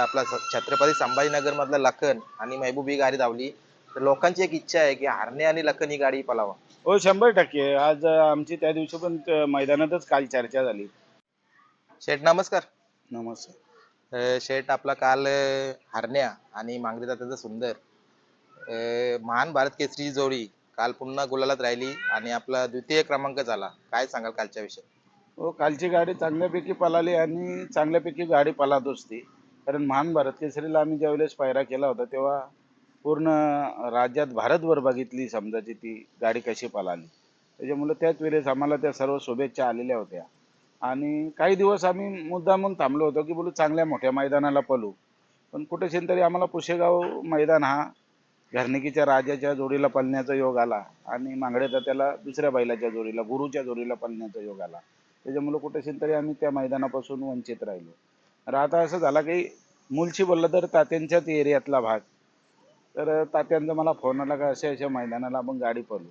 आपला स- छत्रपती संभाजीनगर मधला लखन आणि महबूब ही गाडी धावली. तर लोकांची एक इच्छा आहे की हारणे आणि लखन ही गाडी पलावा. हो शंभर टक्के. आज आमची त्या दिवशी पण त- मैदानातच काल चर्चा झाली. शेठ नमस्कार. नमस्कार. अं, शेठ आपला काल अं, हरण्या आणि मांगरी जात्याचा सुंदर. अं, महान भारत केसरी जोडी काल पुन्हा गुलालात राहिली आणि आपला द्वितीय क्रमांक झाला. काय सांगाल कालच्या विषयी? हो कालची गाडी चांगल्यापैकी पळाली आणि चांगल्यापैकी गाडी पळत असते. कारण महान भारत केसरीला आम्ही ज्यावेळेस पायरा केला होता तेव्हा पूर्ण राज्यात भारतभर बघितली समजाची ती गाडी कशी पळाली. त्याच्यामुळे त्याच वेळेस आम्हाला त्या सर्व शुभेच्छा आलेल्या होत्या. आणि काही दिवस आम्ही मुद्दामून थांबलो होतो की बोलू चांगल्या मोठ्या मैदानाला पळू. पण कुठेशीन तरी आम्हाला पुशेगाव मैदान हा घरणिकीच्या राजाच्या जोडीला पळण्याचा योग आला आणि मांगड्याचा त्याला दुसऱ्या बैलाच्या जोडीला गुरुच्या जोडीला पळण्याचा योग आला. त्याच्यामुळे कुठेशीन तरी आम्ही त्या मैदानापासून वंचित राहिलो. तर आता असं झालं की मुलशी बोललं तर तात्यांच्याच एरियातला भाग. तर तात्यांचा मला फोन आला का अशा अशा मैदानाला आपण गाडी पळू.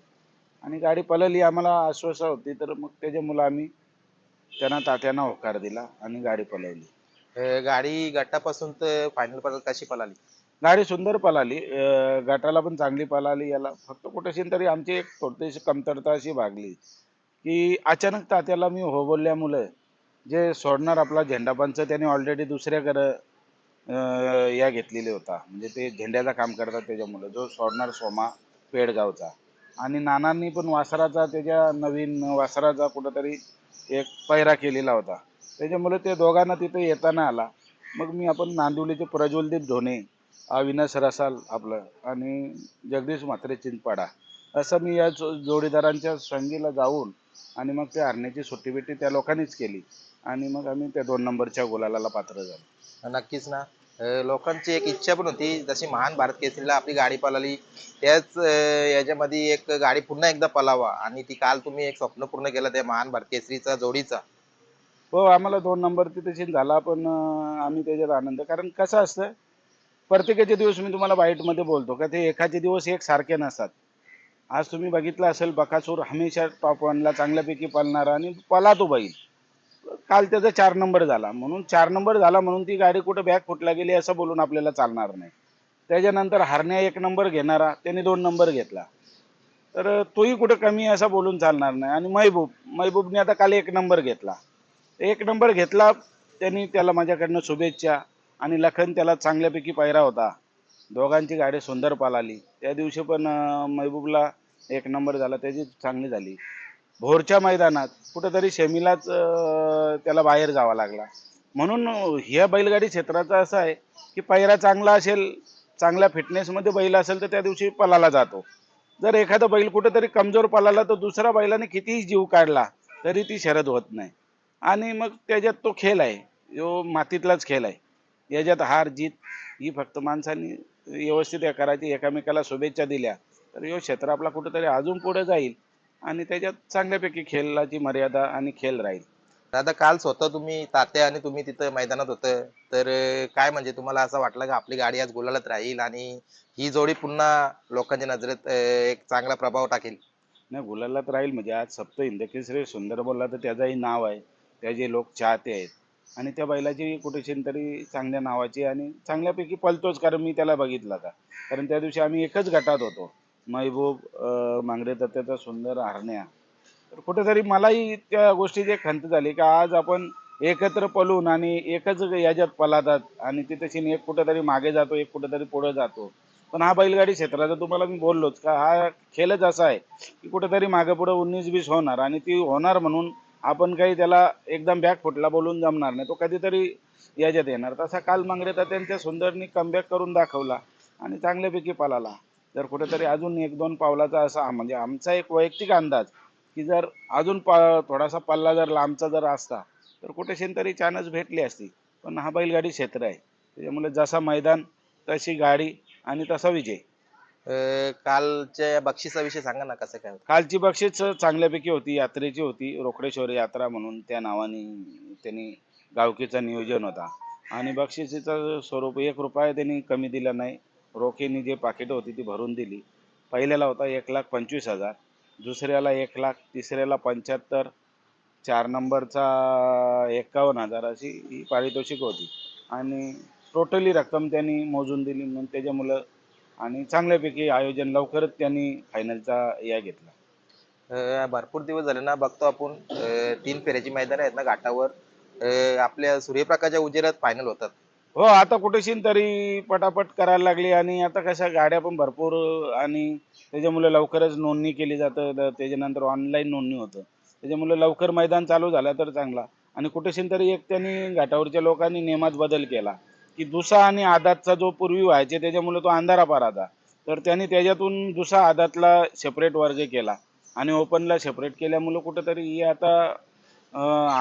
आणि गाडी पळली आम्हाला आश्वासा होती तर मग त्याच्यामुळं आम्ही त्यांना तात्यांना होकार दिला आणि गाडी पळवली. अं, गाडी गटापासून तर फायनल पर्यंत कशी पळाली? गाडी सुंदर पळाली. अं, गटाला पण चांगली पळाली. याला फक्त कुठेशी तरी आमची एक थोडीशी कमतरता अशी भागली की अचानक तात्याला मी हो बोलल्यामुळे जे सोडणार आपला झेंडापंच त्याने ऑलरेडी दुसऱ्याकडं अं, या घेतलेले होता. म्हणजे ते झेंड्याचं काम करतात त्याच्यामुळे. जो सोडणार सोमा पेडगावचा. आणि नानांनी पण वासराचा त्याच्या नवीन वासराचा कुठंतरी एक पैरा केलेला होता. त्याच्यामुळे ते दोघांना तिथे येताना आला. मग मी आपण नांदिवलीचे प्रज्वलदीप धोने अविनाश रसाल आपलं आणि जगदीश म्हात्रे चिंचपाडा असं मी या जो- जोडीदारांच्या संगीला जाऊन आणि मग ते हरण्याची सुट्टीबिट्टी त्या लोकांनीच केली. आणि मग आम्ही त्या दोन नंबरच्या गोलाला पात्र झालो. नक्कीच ना. लोकांची एक इच्छा पण होती जशी महान भारत केसरीला आपली गाडी पळाली त्याच याच्यामध्ये एक गाडी पुन्हा एकदा पळावा. आणि ती काल तुम्ही एक स्वप्न पूर्ण केलं त्या महान भारत केसरीचा जोडीचा. हो आम्हाला दोन नंबर तिथे झाला पण आम्ही त्याच्यात आनंद. कारण कसं असतं प्रत्येकाचे दिवस मी तुम्हाला वाईटमध्ये बोलतो का ते एखादे दिवस एक सारखे नसतात. आज तुम्ही बघितलं असेल बकासूर हमेशा टॉप वनला चांगल्यापैकी पळणारा आणि पळा तो बैल. काल त्याचा चार नंबर झाला. म्हणून चार नंबर झाला म्हणून ती गाडी कुठं बॅग फुटला गेली असं बोलून आपल्याला चालणार नाही. त्याच्यानंतर हरण्या एक नंबर घेणारा त्याने दोन नंबर घेतला. तर तोही कुठं कमी असं बोलून चालणार नाही. आणि महबूब महबूबने आता काल एक नंबर घेतला. एक नंबर घेतला त्यांनी त्याला माझ्याकडनं शुभेच्छा आणि लखन त्याला चांगल्यापैकी पायरा होता. दोघांची गाडी सुंदर पाल आली त्या दिवशी पण महबूबला एक नंबर झाला त्याची चांगली झाली. भोरच्या मैदानात कुठंतरी शेमीलाच त्याला बाहेर जावा लागला. म्हणून ह्या बैलगाडी क्षेत्राचा असं आहे की पायरा चांगला असेल चांगल्या फिटनेसमध्ये बैल असेल तर त्या दिवशी पलाला जातो. जर एखादा बैल कुठंतरी कमजोर पलाला तर दुसऱ्या बैलाने कितीही जीव काढला तरी ती शरद होत नाही. आणि मग त्याच्यात तो खेळ आहे. जो मातीतलाच खेळ आहे. याच्यात हार जीत ही फक्त माणसांनी व्यवस्थित करायची एकामेकाला शुभेच्छा दिल्या तर यो क्षेत्र आपला कुठंतरी अजून पुढे जाईल. आणि त्याच्यात चांगल्यापैकी खेळाची मर्यादा आणि खेळ राहील. दादा काल स्वतः तुम्ही तात्या आणि तुम्ही तिथं मैदानात होतं. तर काय म्हणजे तुम्हाला असं वाटलं का आपली गाडी आज गुलालात राहील आणि ही जोडी पुन्हा लोकांच्या नजरेत एक चांगला प्रभाव टाकेल? नाही गुलालात राहील म्हणजे आज सप्त हिंदकेसरी सुंदर बोलला तर त्याचंही नाव आहे. त्याचे लोक चाहते आहेत. आणि त्या बैलाची कुठेशी तरी चांगल्या नावाची आणि चांगल्यापैकी पलतोच कारण मी त्याला बघितला का? कारण त्या दिवशी आम्ही एकच गटात होतो. महबूब मांगडे दत्त्याचा सुंदर हरण्या तर कुठेतरी मलाही त्या गोष्टीची खंत झाली की आज आपण एकत्र पलून आणि एकच याच्यात पलातात आणि तिथेशी एक कुठेतरी मागे जातो एक कुठेतरी पुढे जातो. पण हा बैलगाडी क्षेत्राचा तुम्हाला मी बोललोच का हा खेळच असा आहे की कुठेतरी मागे पुढे उन्नीस बीस होणार आणि ती होणार म्हणून आपण काही त्याला एकदम बॅक फुटला बोलून जमणार नाही. तो कधीतरी याच्यात येणार. तसा काल मांगडे तर त्यांच्या सुंदरनी कमबॅक करून दाखवला आणि चांगल्यापैकी पलाला जर कुठेतरी अजून एक दोन पावलाचा असा म्हणजे आमचा एक वैयक्तिक अंदाज की जर अजून पा थोडासा पल्ला जर लांबचा जर असता तर कुठेशी तरी चानस भेटली असती. पण हा बैलगाडी क्षेत्र आहे. त्याच्यामुळे जसा मैदान तशी गाडी आणि तसा विजय. अं, कालच्या बक्षिसा विषयी सांगा ना कसं काय होतं? कालची बक्षीस चांगल्यापैकी होती यात्रेची होती रोकडेश्वर यात्रा म्हणून त्या नावाने त्यांनी गावकीचं नियोजन होता. आणि बक्षिसीचं स्वरूप एक रुपया त्यांनी कमी दिला नाही. रोखीने जे पाकिटं होती ती भरून दिली. पहिल्याला होता एक लाख पंचवीस हजार दुसऱ्याला एक लाख तिसऱ्याला पंच्याहत्तर चार नंबरचा एकावन्न हजार अशी ही पारितोषिक होती. आणि टोटली रक्कम त्यांनी मोजून दिली म्हणून त्याच्या मुलं आणि चांगल्यापैकी आयोजन लवकरच त्यांनी फायनलचा या घेतला. भरपूर दिवस झाले ना बघतो आपण तीन फेऱ्याची मैदान आहेत ना घाटावर. आपल्या सूर्यप्रकाशच्या उजेरात फायनल होतात. हो आता कुठेशीन तरी पटापट करायला लागली आणि आता कशा गाड्या पण भरपूर आणि त्याच्यामुळे लवकरच नोंदणी केली जातं. तर त्याच्यानंतर ऑनलाईन नोंदणी होतं. त्याच्यामुळे लवकर मैदान चालू झालं तर चांगला. आणि कुठेशीन तरी एक त्यांनी घाटावरच्या लोकांनी नियमात बदल केला. की दुसा आणि आदातचा जो पूर्वी व्हायचे त्याच्यामुळे तो अंधारा आता तर त्यांनी त्याच्यातून दुसा आदातला सेपरेट वर्ग केला. आणि ओपनला सेपरेट केल्यामुळं कुठंतरी ही आता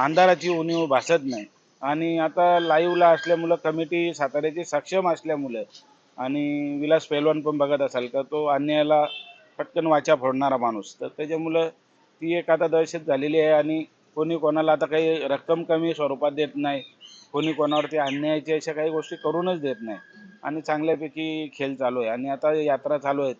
अंधाराची उणीव भासत नाही. आणि आता लाईव्हला असल्यामुळं कमिटी साताऱ्याची सक्षम असल्यामुळं आणि विलास पैलवान पण बघत असाल का तो अन्यायाला पटकन वाचा फोडणारा माणूस. तर त्याच्यामुळं ती एक आता दहशत झालेली आहे आणि कोणी कोणाला आता काही रक्कम कमी स्वरूपात देत नाही कोणी कोणावरती अन्यायाच्या अशा काही गोष्टी करूनच देत नाही आणि चांगल्यापैकी खेळ चालू आहे. आणि आता यात्रा चालू आहेत.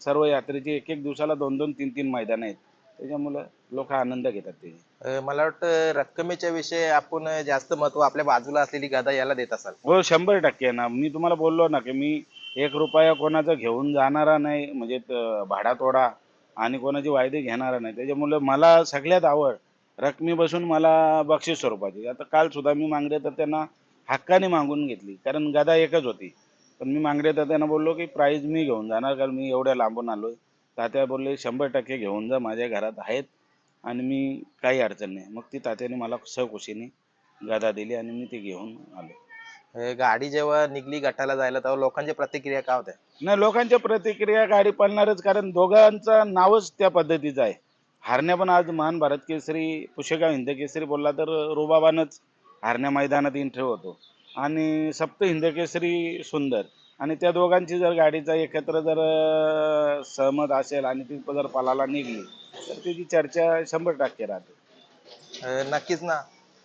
सर्व यात्रेची एक एक दिवसाला दोन दोन तीन तीन मैदान आहेत. त्याच्यामुळं लोक आनंद घेतात ते. मला वाटतं रक्कमेच्या विषयी आपण जास्त महत्त्व आपल्या बाजूला असलेली गदा याला देत असाल. हो शंभर टक्के ना. मी तुम्हाला बोललो ना की मी एक रुपया कोणाचा घेऊन जाणारा नाही म्हणजे त- भाडा तोडा आणि कोणाची वायदे घेणारा नाही. त्याच्यामुळे मला सगळ्यात आवड रकमी बसून मला बक्षीस स्वरूपाची. आता काल सुद्धा मी मागणे तर त्यांना हक्काने मागून घेतली कारण गदा एकच होती. पण मी मागणे तर त्यांना बोललो की प्राईज मी घेऊन जाणार कारण मी एवढ्या लांबून आलोय. तात्या बोलले शंभर टक्के घेऊन जा माझ्या घरात आहेत आणि मी काही अडचण नाही. मग ती तात्याने मला सहकुशीने गदा दिली आणि मी ती घेऊन आलो. अं, गाडी जेव्हा निघली गटाला जायला तेव्हा लोकांच्या प्रतिक्रिया काय होत्या? नाही लोकांच्या प्रतिक्रिया गाडी पळणारच कारण दोघांचं नावच त्या पद्धतीचं आहे. हारण्या पण आज महान भारत केसरी पुशेगाव हिंद केसरी बोलला तर रुबाबानच हारण्या मैदानात एंट्री होतो. आणि सप्त हिंद केसरी सुंदर. आणि त्या दोघांची जर गाडीचा एकत्र जर अं, सहमत असेल आणि ती जर पलाला निघली तर त्याची चर्चा शंभर टक्के राहते. अं, नक्कीच ना.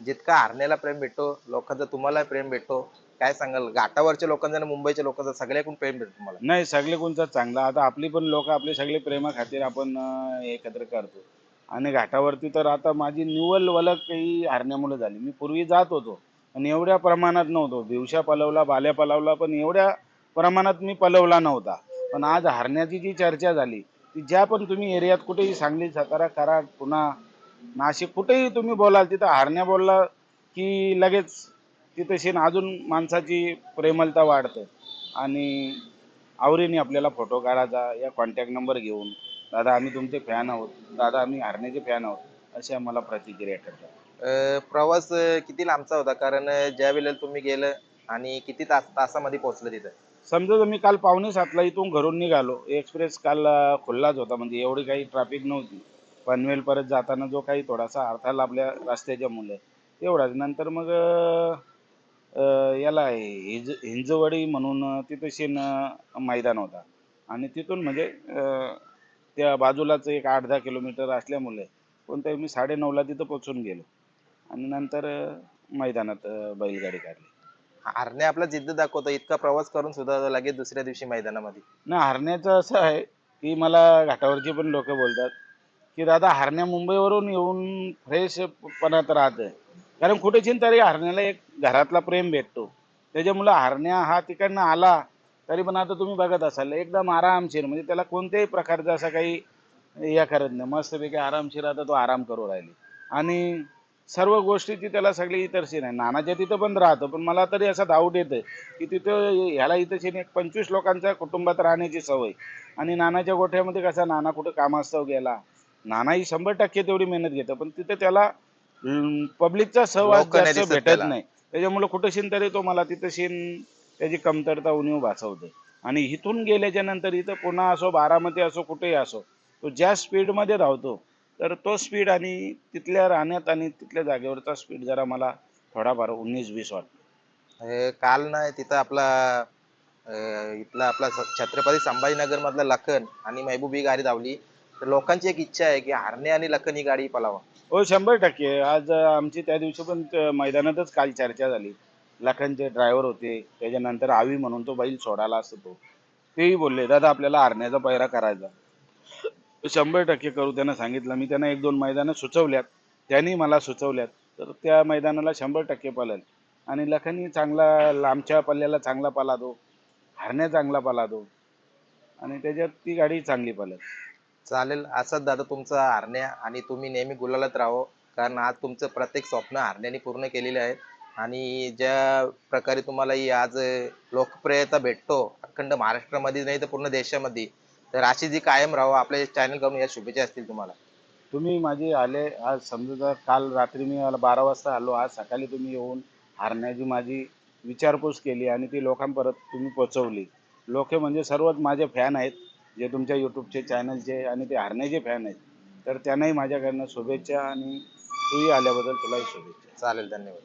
जितका हारण्याला प्रेम भेटतो लोकांचा तुम्हाला प्रेम भेटतो. काय सांगाल? घाटावरच्या लोकांचा आणि मुंबईच्या लोकांचा सगळ्याकडून प्रेम भेटतो तुम्हाला. नाही सगळे कोणचा चांगला. आता आपली पण लोक आपले सगळे प्रेमा खातीर आपण अं, एकत्र करतो. आणि घाटावरती तर आता माझी निवल वलक काही हारण्यामुळे झाली. मी पूर्वी जात होतो पण एवढ्या प्रमाणात नव्हतो. दिवसा पलवला बाल्या पलवला पण एवढ्या प्रमाणात मी पलवला नव्हता. पण आज हारण्याची जी चर्चा झाली ज्या पण तुम्ही एरियात कुठेही सांगली सातारा कराड पुन्हा नाशिक कुठेही तुम्ही बोलाल तिथं हारण्या बोलला की लगेच तिथं शेण अजून माणसाची प्रेमलता वाढते. आणि आवडीने आपल्याला फोटो काढायचा या कॉन्टॅक्ट नंबर घेऊन दादा आम्ही तुमचे फॅन आहोत. दादा आम्ही हारण्याचे फॅन आहोत. अशा मला प्रतिक्रिया ठरतात प्रवास किती लांबचा होता? कारण ज्या वेळेला तुम्ही गेलं आणि किती तास तासामध्ये पोहोचलं तिथं? समजा जर मी काल पावणे सातला इथून घरून निघालो. एक्सप्रेस काल खुल्लाच होता. म्हणजे एवढी काही ट्रॅफिक नव्हती. पनवेल परत जाताना जो काही थोडासा अडथळा लाभल्या रस्त्याच्या मुले तेवढाच. नंतर मग याला हिंज हिंजवडी म्हणून तिथं शेण मैदान होता. आणि तिथून म्हणजे त्या बाजूलाच एक आठ दहा किलोमीटर असल्यामुळे कोणत्या मी साडेनऊला तिथं पोचून गेलो. आणि नंतर मैदानात बैलगाडी काढली. हरणे आपला जिद्द दाखवतो. इतका प्रवास करून सुद्धा लगेच दुसऱ्या दिवशी मैदानामध्ये. ना हरण्याचं असं आहे की मला घाटावरची पण लोक बोलतात की दादा हरण्या मुंबईवरून येऊन फ्रेशपणात राहत राहतं कारण कुठेची तरी हरण्याला एक घरातला प्रेम भेटतो. त्याच्यामुळं हरण्या हा तिकडनं आला तरी पण आता तुम्ही बघत असाल एकदम आरामशीर. म्हणजे त्याला कोणत्याही प्रकारचा असा काही या करत नाही. मस्तपैकी आरामशीर आता तो आराम करू राहिले. आणि सर्व गोष्टीची त्याला सगळी इतरशी नाही. नानाच्या तिथं पण राहतं पण मला तरी असा डाऊट येतं की तिथं ह्याला इथं एक पंचवीस लोकांच्या कुटुंबात राहण्याची सवय. आणि नानाच्या गोठ्यामध्ये कसा नाना कुठं कामास्तव गेला. नानाही शंभर टक्के तेवढी मेहनत घेतं पण तिथे त्याला पब्लिकचा सहवास जास्त भेटत. नाही. त्याच्यामुळे कुठं शिन तरी तो मला तिथं शिन त्याची कमतरता उणीव भासवते आणि इथून गेल्याच्यानंतर इथं पुन्हा असो बारामती असो कुठेही असो तो ज्या स्पीडमध्ये धावतो तर तो स्पीड आणि तिथल्या राहण्यात आणि तिथल्या जागेवरचा स्पीड जरा मला थोडाफार उन्नीस वीस वाटतो. काल ना तिथं आपला अं, इथला आपला स- छत्रपती संभाजीनगर मधला लखन आणि महबूब ही गाडी धावली. तर लोकांची एक इच्छा आहे की हारणे आणि लखन ही गाडी पलावा. हो शंभर टक्के. आज अं, आमची त्या दिवशी पण त- मैदानातच काल चर्चा झाली. लखनचे ड्रायव्हर होते. त्याच्यानंतर आवी म्हणून तो बैल सोडायला असतो तो. तेही बोलले दादा आपल्याला हरण्याचा पैरा करायचा. शंभर टक्के करू त्यांना सांगितलं. मी त्यांना एक दोन मैदानं सुचवल्यात. त्यांनी मला सुचवल्यात. तर त्या मैदानाला शंभर टक्के पळेल. आणि लखनी चांगला लांबच्या पल्ल्याला चांगला पलातो हरण्या चांगला पलातो आणि त्याच्यात ती गाडी चांगली पळेल. चालेल. असंच दादा तुमचा हरण्या आणि तुम्ही नेहमी गुलालात राहो. कारण आज तुमचं प्रत्येक स्वप्न हरण्याने पूर्ण केलेले आहे आणि ज्या प्रकारे तुम्हाला ही आज लोकप्रियता भेटतो अखंड महाराष्ट्रामध्ये नाही तर पूर्ण देशामध्ये तर अशी जी कायम राहो आपल्या चॅनलकडून या शुभेच्छा असतील तुम्हाला. तुम्ही माझे आले आज समजा जर काल रात्री मी आला बारा वाजता आलो आज सकाळी तुम्ही येऊन हारण्याची माझी विचारपूस केली आणि ती लोकांपर्यंत तुम्ही पोचवली लोक म्हणजे सर्वच माझे फॅन आहेत जे तुमच्या यूट्यूबचे चॅनलचे आणि ते हारण्याचे फॅन आहेत. तर त्यांनाही माझ्याकडनं शुभेच्छा आणि तूही आल्याबद्दल तुलाही शुभेच्छा. चालेल धन्यवाद.